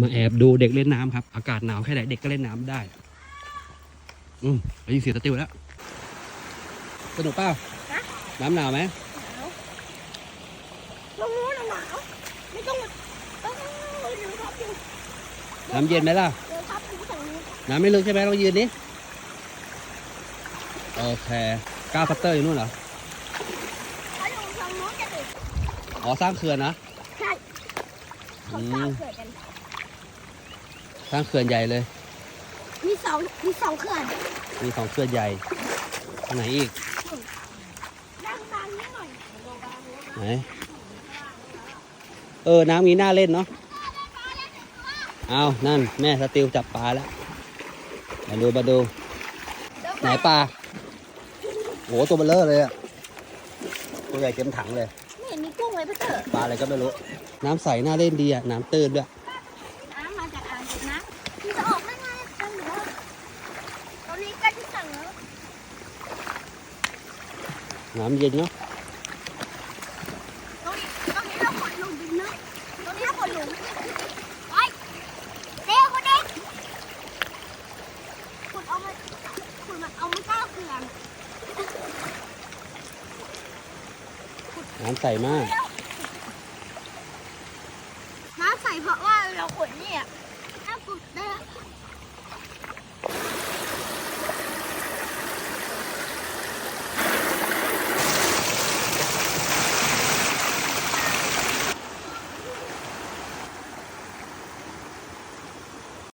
มาแอบดูเด็กเล่นน้ำครับ อากาศหนาวแค่ไหนเด็กก็เล่นน้ำได้ อืมได้ยินเสียงตะติวแล้ว สนุกเปล่าฮะน้ำหนาวไหมหนาวตรงนู้นน่ะหนาวไม่ต้องต้องเดี๋ยวทับอยู่น้ำเย็นไหมล่ะเดี๋ยวทับอยู่ฝั่งนี้น้ำไม่ลึกใช่ไหมลองยืนดิโอเคก้าวพัตเตอร์อยู่นู่นเหรอถ้าลงทางโน้นจะติดอ๋อสร้างเขื่อนนะ ใช่เขาสร้างเขื่อนกัน สร้างเขื่อนใหญ่เลย มีสองมีสองเขื่อนมีสองเขื่อนใหญ่อันไหนอีก ดังดังนิดหน่อยไหน เออ น้ำนี้น่าเล่นเนาะ เอานั่น แม่สติลจับปลาแล้ว มาดูมาดู ไหนปลาโหตัวเบลเลอร์เลยอะตัวใหญ่เต็มถังเลย ไม่เห็นมีกุ้งเลยพี่เต๋อปลาอะไรก็ไม่รู้ น้ำใสน่าเล่นดีอะน้ำตื้นด้วย น้ำมาจากอ่างเก็บน้ำที่จะออกได้ไงกันเหรอตอ นนี้ใกล้ที่สั่งแล้วน้ำเย็นเนาะตรงนี้ตรงนี้เราขดหลุมดินนะตรงนี้เราขดหลุมไปเร็วคนเด็กขุดเอามาขุดมาเอามาก้าวเขื่อนน้ำใสมากเร็ว